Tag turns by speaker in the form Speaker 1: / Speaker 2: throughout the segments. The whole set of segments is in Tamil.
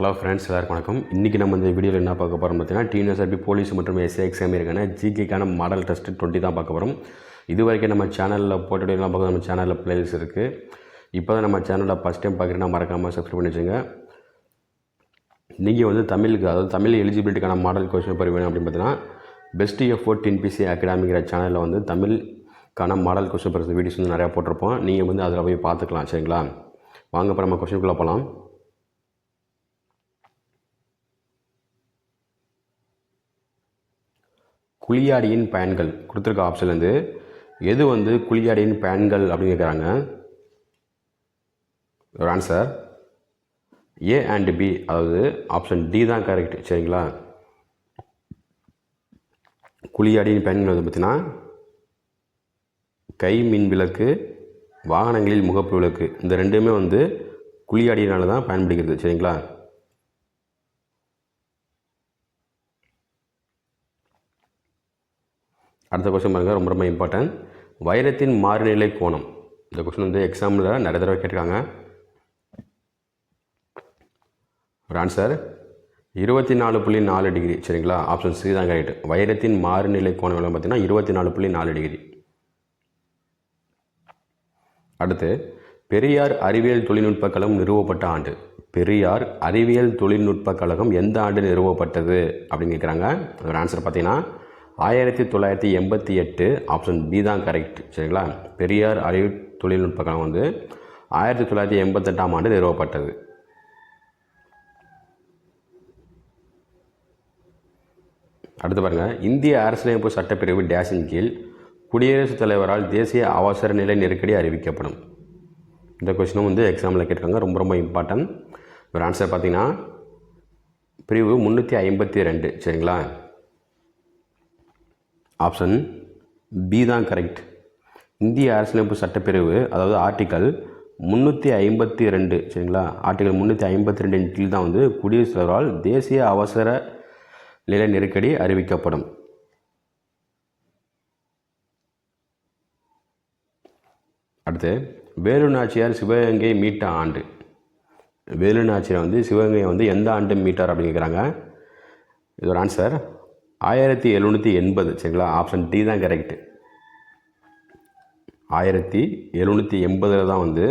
Speaker 1: ஹலோ ஃப்ரெண்ட்ஸ் எல்லாருக்கும் வணக்கம். இன்றைக்கி நம்ம இந்த வீடியோவில் என்ன பார்க்க போகிறோம் பார்த்தீங்கன்னா டிஎன்எஸ்ஆர்பி போலீஸ் மற்றும் எஸ்ஏ எக்ஸாம் இருக்கான ஜிகேக்கான மாடல் டெஸ்ட் டுவெண்ட்டி தான் பார்க்க போகிறோம் இது வரைக்கும் நம்ம சேனலில் போட்ட பார்க்க நம்ம சேனலில் பிளேஸ் இருக்குது இப்போ தான் நம்ம சேனலில் ஃபஸ்ட் டைம் பார்க்குறீங்கன்னா மறக்காமல் சப்ஸ்கிரைப் பண்ணி வச்சுங்க நீங்கள் வந்து தமிழுக்கு அதாவது தமிழ் எலிஜிபிலிட்டிக்கான மாடல் கொஸ்டின் பேப்பர் வேணும் அப்படின்னு பார்த்தீங்கன்னா பெஸ்ட் எஃபோர்ட் டின்பிசி அகாடமிங்கிற சேனலில் வந்து தமிழுக்கான மாடல் கொஸ்டின் பேப்பர் வீடியோஸ் வந்து நிறையா போட்டிருப்போம். நீங்கள் வந்து அதில் போய் பார்த்துக்கலாம் சரிங்களா? வாங்க இப்போ நம்ம கொஸ்டின்குள்ளே போகலாம் குளியாடியின் பயன்கள். கொடுத்துருக்க ஆப்ஷன்லேருந்து எது வந்து குளியாடியின் பயன்கள் அப்படின்னு கேட்குறாங்க? ஒரு ஆன்சர் ஏ அண்ட் பி அதாவது ஆப்ஷன் டி தான் கரெக்ட் சரிங்களா? குளியாடியின் பயன்கள் வந்து பார்த்தீங்கன்னா கை மின் விளக்கு வாகனங்களில் முகப்பு விளக்கு. இந்த ரெண்டுமே வந்து குளியாடியினால தான் பயன்படுகிறது. சரிங்களா? அடுத்த கொஸ்டின் பாருங்கள் ரொம்ப ரொம்ப இம்பார்ட்டன்ட் வைரத்தின் மாறுநிலை கோணம். இந்த கொஸ்டின் வந்து எக்ஸாமில் நிறைய தடவை கேட்டிருக்காங்க. ஒரு ஆன்சர் இருபத்தி நாலு புள்ளி நாலு டிகிரி சரிங்களா? ஆப்ஷன் சி தான் கரெக்ட் வைரத்தின் மாறுநிலை கோணம் எவ்வளோ பார்த்தீங்கன்னா இருபத்தி நாலு புள்ளி நாலு டிகிரி அடுத்து பெரியார் அறிவியல் தொழில்நுட்ப கழகம் நிறுவப்பட்ட ஆண்டு. பெரியார் அறிவியல் தொழில்நுட்ப கழகம் எந்த ஆண்டு நிறுவப்பட்டது? அப்படின்னு கேட்குறாங்க. ஒரு ஆன்சர் பார்த்தீங்கன்னா ஆயிரத்தி தொள்ளாயிரத்தி எண்பத்தி எட்டு ஆப்ஷன் பி தான் கரெக்ட் சரிங்களா? பெரியார் அறிவு தொழில்நுட்ப கழகம் வந்து ஆயிரத்தி தொள்ளாயிரத்தி எண்பத்தெட்டாம் ஆண்டு நிறுவப்பட்டது. அடுத்து பாருங்கள் இந்திய அரசியலமைப்பு சட்டப்பிரிவு டேஷின் கீழ் குடியரசுத் தலைவரால் தேசிய அவசர நிலை நெருக்கடி அறிவிக்கப்படும். இந்த கொஸ்டினும் வந்து எக்ஸாமில் கேட்டிருக்காங்க. ரொம்ப ரொம்ப இம்பார்ட்டன்ட் ஒரு ஆன்சர் பார்த்திங்கன்னா பிரிவு முந்நூற்றி ஐம்பத்தி ரெண்டு. சரிங்களா? ஆப்ஷன் பி தான் கரெக்ட். இந்திய அரசியலமைப்பு சட்டப்பிரிவு அதாவது ஆர்டிக்கல் முந்நூற்றி ஐம்பத்தி ரெண்டு சரிங்களா? ஆர்டிக்கல் முந்நூற்றி ஐம்பத்தி ரெண்டின் கீழ் தான் வந்து குடியரசுத் தலைவரால் தேசிய அவசர நிலை நெருக்கடி அறிவிக்கப்படும். அடுத்து வேலு நாச்சியார் சிவகங்கை மீட்ட ஆண்டு. வேலு நாச்சியார் வந்து சிவகங்கையை வந்து எந்த ஆண்டு மீட்டார் அப்படின்னு கேட்குறாங்க? இது ஒரு ஆன்சர் ஆயிரத்தி எழுநூற்றி எண்பது சரிங்களா? ஆப்ஷன் டி தான் கரெக்டு ஆயிரத்தி எழுநூற்றி எண்பதில் தான் வந்து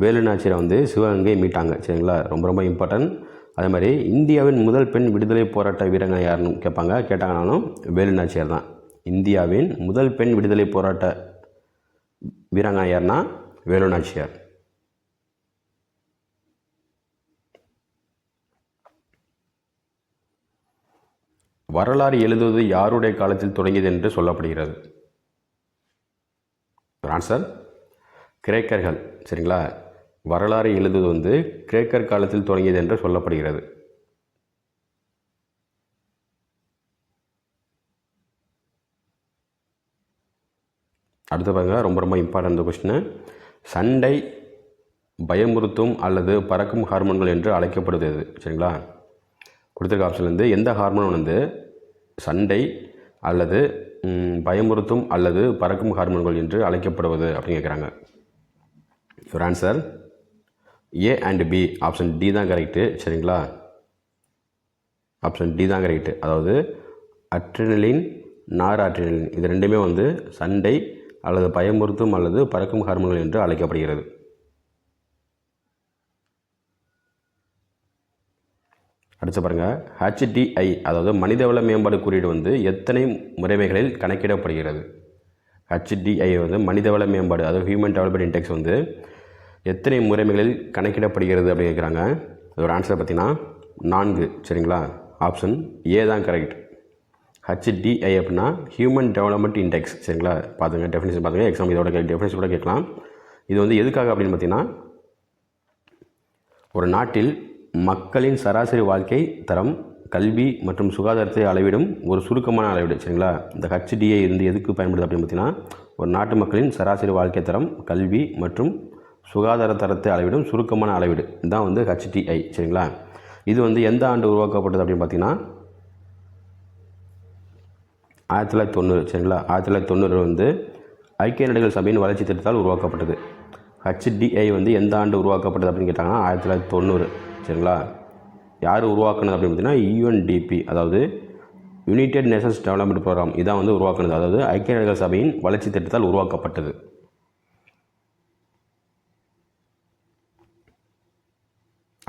Speaker 1: வேலு நாச்சியரை வந்து சிவகங்கை மீட்டாங்க சரிங்களா? ரொம்ப ரொம்ப இம்பார்ட்டன்ட் அதே மாதிரி இந்தியாவின் முதல் பெண் விடுதலை போராட்ட வீரங்க யாருன்னு கேட்பாங்க. கேட்டாங்கனாலும் வேலு நாச்சியார் தான். இந்தியாவின் முதல் பெண் விடுதலை போராட்ட வீராங்கனை யார்னா வேலு நாச்சியார் வரலாறு எழுதுவது யாருடைய காலத்தில் தொடங்கியது என்று சொல்லப்படுகிறது? ஆன்சர் கிரேக்கர்கள். சரிங்களா? வரலாறு எழுதுவது வந்து கிரேக்கர் காலத்தில் தொடங்கியது என்று சொல்லப்படுகிறது. அடுத்து பாருங்க ரொம்ப ரொம்ப இம்பார்ட்டன்ட் கொஸ்டின் சண்டை பயமுறுத்தும் அல்லது பறக்கும் ஹார்மோன்கள் என்று அழைக்கப்படுகிறது. சரிங்களா? கொடுத்துருக்க ஆப்ஷன்லேருந்து எந்த ஹார்மோன் வந்து சண்டை அல்லது பயமுறுத்தும் அல்லது பறக்கும் ஹார்மோன்கள் என்று அழைக்கப்படுவது அப்படின்னு கேட்குறாங்க. Your answer A and B option D தான் கரெக்டு சரிங்களா? ஆப்ஷன் டி தான் கரெக்டு அதாவது அட்ரினலின் நார் அட்ரினலின் இது ரெண்டுமே வந்து சண்டை அல்லது பயமுறுத்தும் அல்லது பறக்கும் ஹார்மோன்கள் என்று அழைக்கப்படுகிறது. அடுத்து பாருங்கள் ஹெச்டிஐ அதாவது மனிதவள மேம்பாடு குறியீடு வந்து எத்தனை முறைமைகளில் கணக்கிடப்படுகிறது? ஹெச்டிஐ வந்து மனிதவள மேம்பாடு அதாவது ஹியூமன் டெவலப்மெண்ட் இன்டெக்ஸ் வந்து எத்தனை முறைமைகளில் கணக்கிடப்படுகிறது அப்படின்னு கேட்குறாங்க அதோட ஆன்சர் பார்த்தீங்கன்னா நான்கு. சரிங்களா? ஆப்ஷன் ஏ தான் கரெக்ட் ஹெச்டிஐ அப்படின்னா ஹியூமன் டெவலப்மெண்ட் இன்டெக்ஸ் சரிங்களா? பார்த்துங்க டெஃபினேஷன் பார்த்துங்க எக்ஸாம் இதோட டெஃபினேஷன் கூட கேட்கலாம். இது வந்து எதுக்காக அப்படின்னு பார்த்தீங்கன்னா ஒரு நாட்டில் மக்களின் சராசரி வாழ்க்கை தரம் கல்வி மற்றும் சுகாதாரத்தை அளவிடும் ஒரு சுருக்கமான அளவீடு சரிங்களா? இந்த ஹெச்டிஐ இருந்து எதுக்கு பயன்படுது அப்படின்னு பார்த்தீங்கன்னா ஒரு நாட்டு மக்களின் சராசரி வாழ்க்கை தரம் கல்வி மற்றும் சுகாதார தரத்தை அளவிடும் சுருக்கமான அளவீடு. இதுதான் வந்து ஹெச்டிஐ சரிங்களா? இது வந்து எந்த ஆண்டு உருவாக்கப்பட்டது அப்படின்னு பார்த்தீங்கன்னா ஆயிரத்தி தொள்ளாயிரத்தி தொண்ணூறு சரிங்களா? ஆயிரத்தி தொள்ளாயிரத்தி தொண்ணூறு வந்து ஐக்கிய நாடுகள் சபையின் வளர்ச்சி திட்டத்தால் உருவாக்கப்பட்டது. ஹெச்டிஐ வந்து எந்த ஆண்டு உருவாக்கப்பட்டது அப்படின்னு கேட்டாங்கன்னா ஆயிரத்தி தொள்ளாயிரத்தி தொண்ணூறு. சரிங்களா? யார் உருவாக்குனது அப்படின்னு பார்த்தீங்கன்னா யூஎன்டிபி அதாவது யுனைடெட் நேஷன்ஸ் டெவலப்மெண்ட் ப்ரோக்ராம் இதான் வந்து உருவாக்குனது. அதாவது ஐக்கிய நாடுகள் சபையின் வளர்ச்சி திட்டத்தால் உருவாக்கப்பட்டது.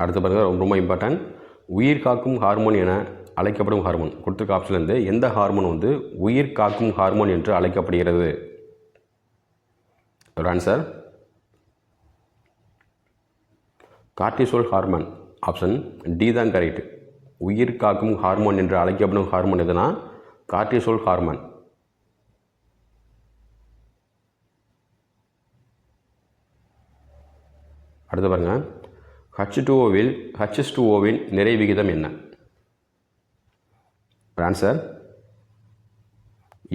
Speaker 1: அடுத்து பாருங்கள் ரொம்ப ரொம்ப இம்பார்ட்டன்ட் உயிர் காக்கும் ஹார்மோன் என அழைக்கப்படும் ஹார்மோன் கொடுத்துருக்க ஆப்ஷன்லேருந்து எந்த ஹார்மோன் வந்து உயிர் காக்கும் ஹார்மோன் என்று அழைக்கப்படுகிறது? ஒரு answer cortisol hormone option D தான் கரெக்ட் உயிர் காக்கும் ஹார்மோன் என்று அழைக்கப்படும் ஹார்மோன் எதுனா? கார்டிசோல் ஹார்மோன் அடுத்து பாருங்க. ஹச் டூஓவில் ஹச்எஸ் டூஓவின் நிறை விகிதம் என்ன? Answer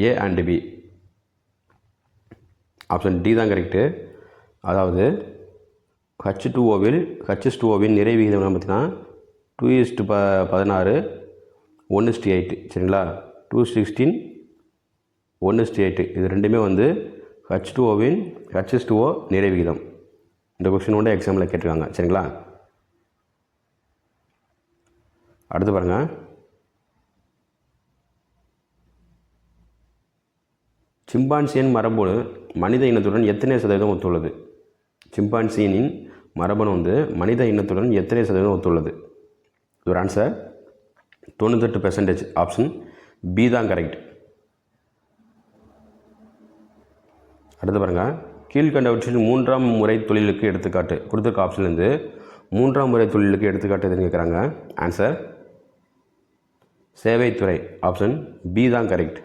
Speaker 1: A and B option D தான் கரெக்டு அதாவது ஹச் டூஓவில் ஹச்எஸ் டூஓவின் நிறை விகிதம் என்ன பார்த்தீங்கன்னா டூ இஸ்டு ப பதினாறு ஒன் இஸ்டி எயிட்டு சரிங்களா? Two sixteen one is to eight இது ரெண்டுமே வந்து ஹச் டூஓவின் ஹச்எஸ் டூஓ நிறை விகிதம். இந்த கொஸ்டின் கூட எக்ஸாமில் கேட்டிருக்காங்க சரிங்களா? அடுத்து பாருங்கள் சிம்பான்சியின் மரபணு மனித இனத்துடன் எத்தனை சதவீதம் ஒத்துள்ளது? சிம்பான்சியனின் மரபணு வந்து மனித இனத்துடன் எத்தனை சதவீதம் ஒத்துள்ளது? ஒரு ஆன்சர் தொண்ணூத்தெட்டு பெர்சன்டேஜ் ஆப்ஷன் பி தான் கரெக்ட் அடுத்து பாருங்கள் கீழ்கண்டவற்றில் மூன்றாம் முறை தொழிலுக்கு எடுத்துக்காட்டு. கொடுத்துருக்க ஆப்ஷன்லேருந்து மூன்றாம் முறை தொழிலுக்கு எடுத்துக்காட்டு எதுன்னு கேட்குறாங்க ஆன்சர் சேவைத்துறை ஆப்ஷன் பி தான் கரெக்ட்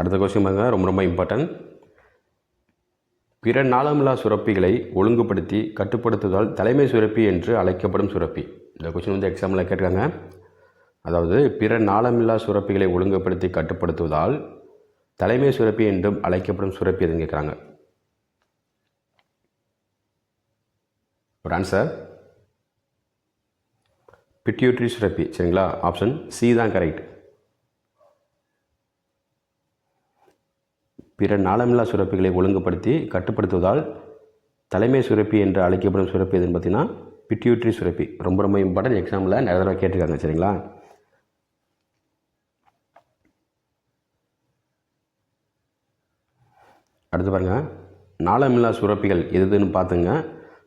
Speaker 1: அடுத்த கொஸ்டின் பார்த்தீங்கன்னா ரொம்ப ரொம்ப இம்பார்ட்டன்ட் பிற நாளமில்லா சுரப்பிகளை ஒழுங்குபடுத்தி கட்டுப்படுத்துவதால் தலைமை சுரப்பி என்று அழைக்கப்படும் சுரப்பி. இந்த கொஸ்டின் வந்து எக்ஸாமில் கேட்டிருக்காங்க. அதாவது பிற நாளமில்லா சுரப்பிகளை ஒழுங்குபடுத்தி கட்டுப்படுத்துவதால் தலைமை சுரப்பி என்றும் அழைக்கப்படும் சுரப்பி எதுன்னு கேட்குறாங்க. ஒரு ஆன்சர் பிட்யூட்ரி சுரப்பி. சரிங்களா? ஆப்ஷன் சி தான் கரெக்ட் பிற நாளமில்லா சுரப்பிகளை ஒழுங்குபடுத்தி கட்டுப்படுத்துவதால் தலைமை சுரப்பி என்று அழைக்கப்படும் சுரப்பி எதுன்னு பார்த்தீங்கன்னா பிட்யூட்ரி சுரப்பி. ரொம்ப ரொம்ப இம்பார்ட்டன்ட் எக்ஸாமில் நிறைய தடவை கேட்டிருக்காங்க சரிங்களா? அடுத்து பாருங்கள் நாளமில்லா சுரப்பிகள் எதுன்னு பார்த்துங்க.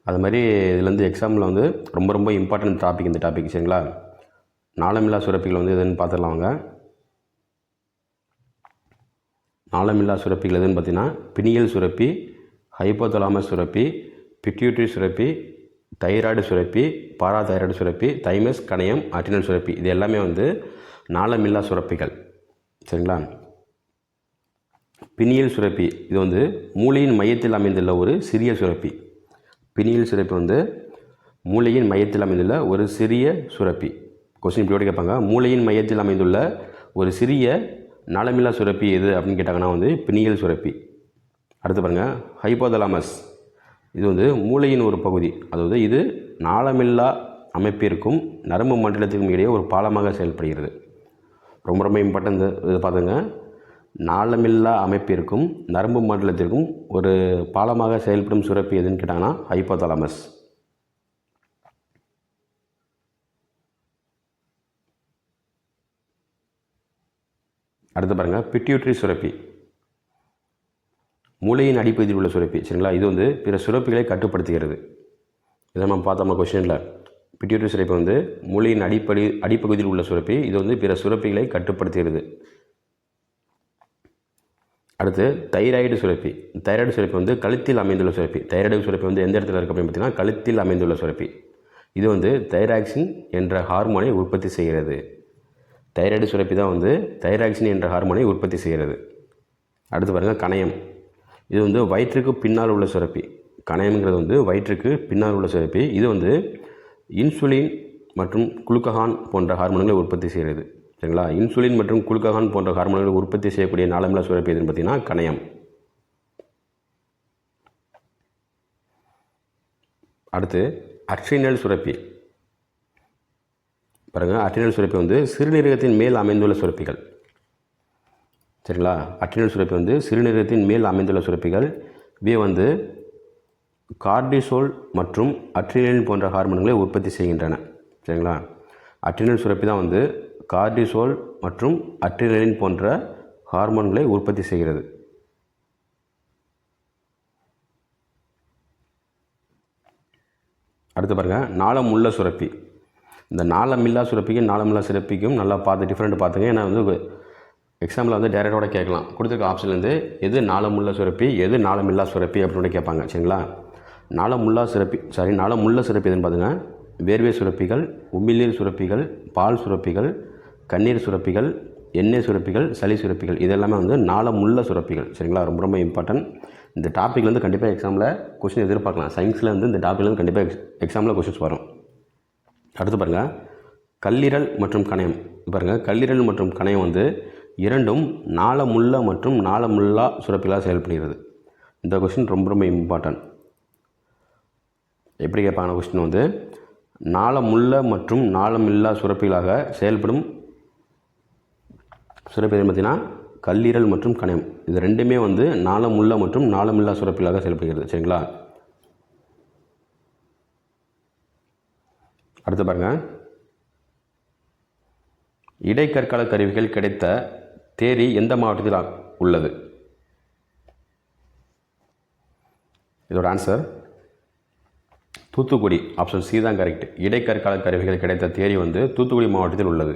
Speaker 1: அது மாதிரி இதுலேருந்து எக்ஸாமில் வந்து ரொம்ப ரொம்ப இம்பார்ட்டன்ட் டாபிக் இந்த டாபிக் சரிங்களா? நாளமில்லா சுரப்பிகள் வந்து எதுன்னு பார்த்துடலாம் வாங்க. நாளமில்லா சுரப்பிகள் எதுன்னு பார்த்தீங்கன்னா பினியல் சுரப்பி ஹைப்போதலாமஸ் சுரப்பி பிட்யூட்ரி சுரப்பி தைராய்டு சுரப்பி பாரா தைராய்டு சுரப்பி தைமஸ் கணையம் அட்டினல் சுரப்பி இது எல்லாமே வந்து நாளமில்லா சுரப்பிகள். சரிங்களா? பினியல் சுரப்பி இது வந்து மூளையின் மையத்தில் அமைந்துள்ள ஒரு சிறிய சுரப்பி. பினியல் சுரப்பி வந்து மூளையின் மையத்தில் அமைந்துள்ள ஒரு சிறிய சுரப்பி. கொஸ்டின் இப்படி கேட்பாங்க. மூளையின் மையத்தில் அமைந்துள்ள ஒரு சிறிய நாளமில்லா சுரப்பி எது அப்படின்னு கேட்டாங்கன்னா வந்து பினியல் சுரப்பி. அடுத்து பாருங்கள் ஹைபோதலாமஸ். இது வந்து மூளையின் ஒரு பகுதி. அதாவது இது நாளமில்லா அமைப்பிற்கும் நரம்பு மண்டலத்திற்கும் இடையே ஒரு பாலமாக செயல்படுகிறது. ரொம்ப ரொம்ப இம்பார்ட்டன்ட் இது பார்த்துங்க நாளமில்லா அமைப்பிற்கும் நரம்பு மண்டலத்திற்கும் ஒரு பாலமாக செயல்படும் சுரப்பி எதுன்னு கேட்டாங்கன்னா ஹைபோதலாமஸ். அடுத்து பாருங்கள் பிட்யூட்ரி சுரப்பி. மூளையின் அடிப்பகுதியில் உள்ள சுரப்பி சரிங்களா? இது வந்து பிற சுரப்பிகளை கட்டுப்படுத்துகிறது. இதை நம்ம பார்த்தோம்னா கொஸ்டினில் பிட்யூட்ரி சுரப்பி வந்து மூளையின் அடிப்படை அடிப்பகுதியில் உள்ள சுரப்பி இது வந்து பிற சுரப்பிகளை கட்டுப்படுத்துகிறது. அடுத்து தைராய்டு சுரப்பி. தைராய்டு சுரப்பி வந்து கழுத்தில் அமைந்துள்ள சுரப்பி. தைராய்டு சுரப்பி வந்து எந்த இடத்துல இருக்குது அப்படின்னு பார்த்தீங்கன்னா கழுத்தில் அமைந்துள்ள சுரப்பி. இது வந்து தைராக்சின் என்ற ஹார்மோனை உற்பத்தி செய்கிறது. தைராய்டு சுரப்பி தான் வந்து தைராக்சின் என்ற ஹார்மோனை உற்பத்தி செய்கிறது. அடுத்து பாருங்கள் கணையம். இது வந்து வயிற்றுக்கு பின்னால் உள்ள சுரப்பி. கணையம்ங்கிறது வந்து வயிற்றுக்கு பின்னால் உள்ள சுரப்பி. இது வந்து இன்சுலின் மற்றும் குளுக்ககான் போன்ற ஹார்மோன்களை உற்பத்தி செய்கிறது. சரிங்களா? இன்சுலின் மற்றும் குளுக்ககான் போன்ற ஹார்மோன்களை உற்பத்தி செய்யக்கூடிய நாளமில்லா சுரப்பி எதுன்னு பார்த்தீங்கன்னா கணையம். அடுத்து அட்ரினல் சுரப்பி. பாருங்கள் அட்டினல் சுரப்பி வந்து சிறுநீரகத்தின் மேல் அமைந்துள்ள சுரப்பிகள். சரிங்களா? அட்டினல் சுரப்பி வந்து சிறுநீரகத்தின் மேல் அமைந்துள்ள சுரப்பிகள். பி வந்து கார்டிசோல் மற்றும் அட்ரினலின் போன்ற ஹார்மோன்களை உற்பத்தி செய்கின்றன. சரிங்களா? அட்ரினல் சுரப்பி தான் வந்து கார்டிசோல் மற்றும் அட்ரினலின் போன்ற ஹார்மோன்களை உற்பத்தி செய்கிறது. அடுத்து பாருங்கள் நாளம் உள்ள சுரப்பி. இந்த நாளமில்லா சுரப்பிக்கும் நாளமில்லா சுரப்பிக்கும் நல்லா பார்த்து டிஃப்ரெண்ட் பார்த்துங்க. ஏன்னா வந்து எக்ஸாம்பிள் வந்து டேரெக்டோட கேட்கலாம். கொடுத்துருக்க ஆப்ஷன்லேருந்து எது நாளமுள்ள சுரப்பி எது நாளமில்லா சுரப்பி அப்படின்னு கேட்பாங்க. சரிங்களா? நாளமுல்லா சுரப்பி சாரி நாளமுள்ள சுரப்பி எதுன்னு பார்த்தீங்கன்னா வேர்வை சுரப்பிகள் உமிழ்நீர் சுரப்பிகள் பால் சுரப்பிகள் கண்ணீர் சுரப்பிகள் எண்ணெய் சுரப்பிகள் சளி சுரப்பிகள் இதெல்லாமே வந்து நாளமுள்ள சுரப்பிகள். சரிங்களா? ரொம்ப ரொம்ப இம்பார்ட்டன்ட் இந்த டாப்பிக்ல வந்து கண்டிப்பாக எக்ஸாமில் கொஸ்டின் எதிர்பார்க்கலாம். சயின்ஸில் வந்து இந்த டாப்பிக்லேருந்து கண்டிப்பாக எக்ஸ் எக்ஸாமில் கொஸ்டின்ஸ் வரும். அடுத்து பாருங்கள் கல்லீரல் மற்றும் கணையம். பாருங்கள் கல்லீரல் மற்றும் கணையம் வந்து இரண்டும் நாளமுள்ள மற்றும் நாளமுல்லா சுரப்பிலாக செயல்படுகிறது. இந்த கொஸ்டின் ரொம்ப ரொம்ப இம்பார்ட்டன்ட் எப்படி கேட்பாங்க கொஸ்டின் வந்து நாளமுள்ள மற்றும் நாளமில்லா சுரப்பிகளாக செயல்படும் சுரப்பி பார்த்தீங்கன்னா கல்லீரல் மற்றும் கணையம். இது ரெண்டுமே வந்து நாளமுள்ள மற்றும் நாளமில்லா சுரப்பிகளாக செயல்படுகிறது. சரிங்களா? அடுத்து பாருங்க. இடைக்கற்கால கருவிகள் கிடைத்த தேரி எந்த மாவட்டத்தில் உள்ளது? இதோட ஆன்சர் தூத்துக்குடி. ஆப்ஷன் சி தான் கரெக்ட் இடைக்கற்கால கருவிகள் கிடைத்த தேரி வந்து தூத்துக்குடி மாவட்டத்தில் உள்ளது.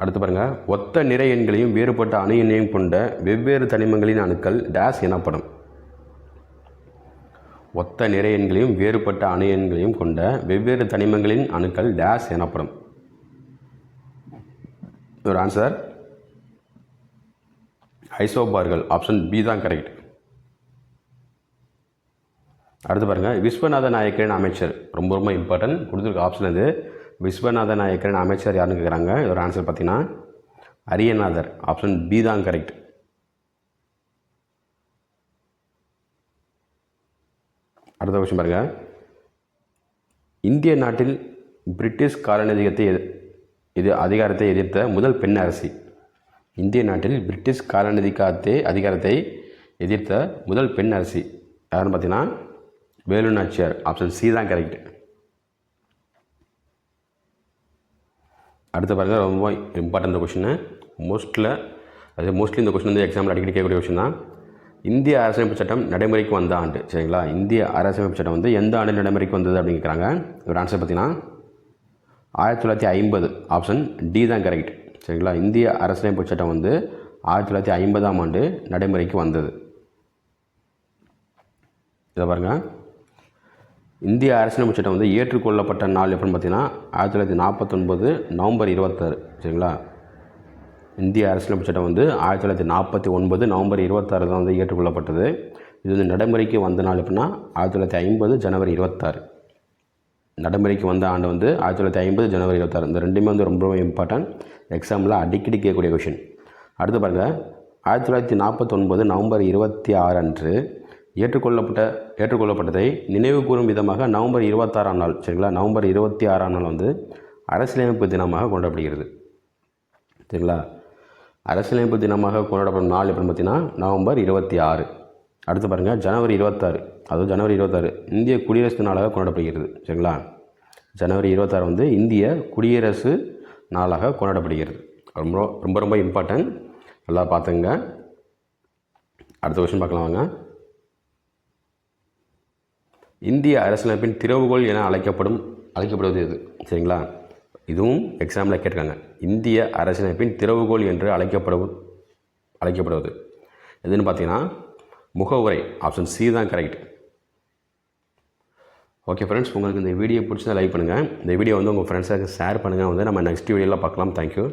Speaker 1: அடுத்து பாருங்க. ஒத்த நிறை எண்களையும் வேறுபட்ட அணு எண்ணையும் கொண்ட வெவ்வேறு தனிமங்களின் அணுக்கள் டேஸ் எனப்படும். ஒத்த நிறையன்களையும் வேறுபட்ட அணு எண்களையும் கொண்ட வெவ்வேறு தனிமங்களின் அணுக்கள் டேஸ் எனப்படும். ஒரு ஆன்சர் ஐசோபார்கள் ஆப்ஷன் பி தான் கரெக்ட் அடுத்து பாருங்கள் விஸ்வநாத நாயக்கரின் அமைச்சர். ரொம்ப ரொம்ப இம்பார்ட்டன்ட் கொடுத்துருக்க ஆப்ஷன் இது விஸ்வநாத நாயக்கரின் அமைச்சர் யாருன்னு கேட்குறாங்க இதோட ஆன்சர் பார்த்தீங்கன்னா அரியநாதர். ஆப்ஷன் பி தான் கரெக்ட் அடுத்த கொஸ்டின் பாருங்க. இந்திய நாட்டில் பிரிட்டிஷ் காலனிதிகத்தை இது அதிகாரத்தை எதிர்த்த முதல் பெண் அரசி. இந்திய நாட்டில் பிரிட்டிஷ் காலநிதிக்காத்தே அதிகாரத்தை எதிர்த்த முதல் பெண் அரசி. யாருன்னு பார்த்தீங்கன்னா வேலு நாச்சியார். ஆப்ஷன் சி தான் கரெக்ட் அடுத்து பாருங்கள் ரொம்ப இம்பார்ட்டன்ட் கொஷின் மோஸ்ட்டில் அது மோஸ்ட்லி இந்த கொஷின் வந்து எக்ஸாம்பிள் அடிக்கடி கேட்கக்கூடிய கொஷின் தான். இந்திய அரசமைப்பு சட்டம் நடைமுறைக்கு வந்த ஆண்டு சரிங்களா? இந்திய அரசமைப்பு சட்டம் வந்து எந்த ஆண்டு நடைமுறைக்கு வந்தது அப்படிங்கிறாங்க ஒரு ஆன்சர் பார்த்தீங்கன்னா ஆயிரத்தி தொள்ளாயிரத்தி ஐம்பது ஆப்ஷன் டி தான் கரெக்ட் சரிங்களா? இந்திய அரசமைப்பு சட்டம் வந்து ஆயிரத்தி தொள்ளாயிரத்தி ஐம்பதாம் ஆண்டு நடைமுறைக்கு வந்தது. இதை பாருங்கள் இந்திய அரசியலமைப்பு சட்டம் வந்து ஏற்றுக்கொள்ளப்பட்ட நாள் எப்படின்னு பார்த்தீங்கன்னா ஆயிரத்தி தொள்ளாயிரத்தி நாற்பத்தொன்பது நவம்பர் இருபத்தாறு. சரிங்களா? இந்திய அரசியலமைப்பு சட்டம் வந்து ஆயிரத்தி தொள்ளாயிரத்தி நாற்பத்தி ஒன்பது நவம்பர் இருபத்தாறு தான் வந்து ஏற்றுக்கொள்ளப்பட்டது. இது வந்து நடைமுறைக்கு வந்த நாள் எப்படின்னா ஆயிரத்தி தொள்ளாயிரத்தி ஐம்பது ஜனவரி இருபத்தாறு. நடைமுறைக்கு வந்த ஆண்டு வந்து ஆயிரத்தி தொள்ளாயிரத்தி ஐம்பது ஜனவரி இருபத்தாறு. இந்த ரெண்டுமே வந்து ரொம்ப இம்பார்ட்டன்ட் எக்ஸாமில் அடிக்கடி கேட்கக்கூடிய கொஷின் அடுத்து பாருங்கள் ஆயிரத்தி தொள்ளாயிரத்தி நாற்பத்தொன்பது நவம்பர் இருபத்தி ஆறு அன்று ஏற்றுக்கொள்ளப்பட்ட ஏற்றுக்கொள்ளப்பட்டதை நினைவு கூறும் விதமாக நவம்பர் இருபத்தாறாம் நாள் சரிங்களா? நவம்பர் இருபத்தி ஆறாம் நாள் வந்து அரசியலமைப்பு தினமாக கொண்டாடப்படுகிறது. சரிங்களா? அரசியலமைப்பு தினமாக கொண்டாடப்படும் நாள் எப்படின்னு பார்த்தீங்கன்னா நவம்பர் இருபத்தி ஆறு. அடுத்து பாருங்கள் ஜனவரி இருபத்தாறு. அதுவும் ஜனவரி இருபத்தாறு. இந்திய குடியரசு நாளாக கொண்டாடப்படுகிறது. சரிங்களா? ஜனவரி இருபத்தாறு வந்து இந்திய குடியரசு நாளாக கொண்டாடப்படுகிறது. ரொம்ப ரொம்ப ரொம்ப இம்பார்ட்டன்ட் நல்லா பார்த்துங்க. அடுத்த கொஷின் பார்க்கலாம் வாங்க. இந்திய அரசியலமைப்பின் திறவுகோல் என அழைக்கப்படும் அழைக்கப்படுவது எது? சரிங்களா? இதுவும் எக்ஸாமில் கேட்டிருக்காங்க. இந்திய அரசியலமைப்பின் திறவுகோல் என்று அழைக்கப்படுவது அழைக்கப்படுவது. எதுன்னு பார்த்தீங்கன்னா முகவுரை ஆப்ஷன் சி தான் கரெக்ட் ஓகே ஃப்ரெண்ட்ஸ் உங்களுக்கு இந்த வீடியோ பிடிச்சதை லைக் பண்ணுங்கள் இந்த வீடியோ வந்து உங்கள் ஃப்ரெண்ட்ஸாக ஷேர் பண்ணுங்கள் வந்து நம்ம நெக்ஸ்ட் வீடியோவில் பார்க்கலாம். தேங்க்யூ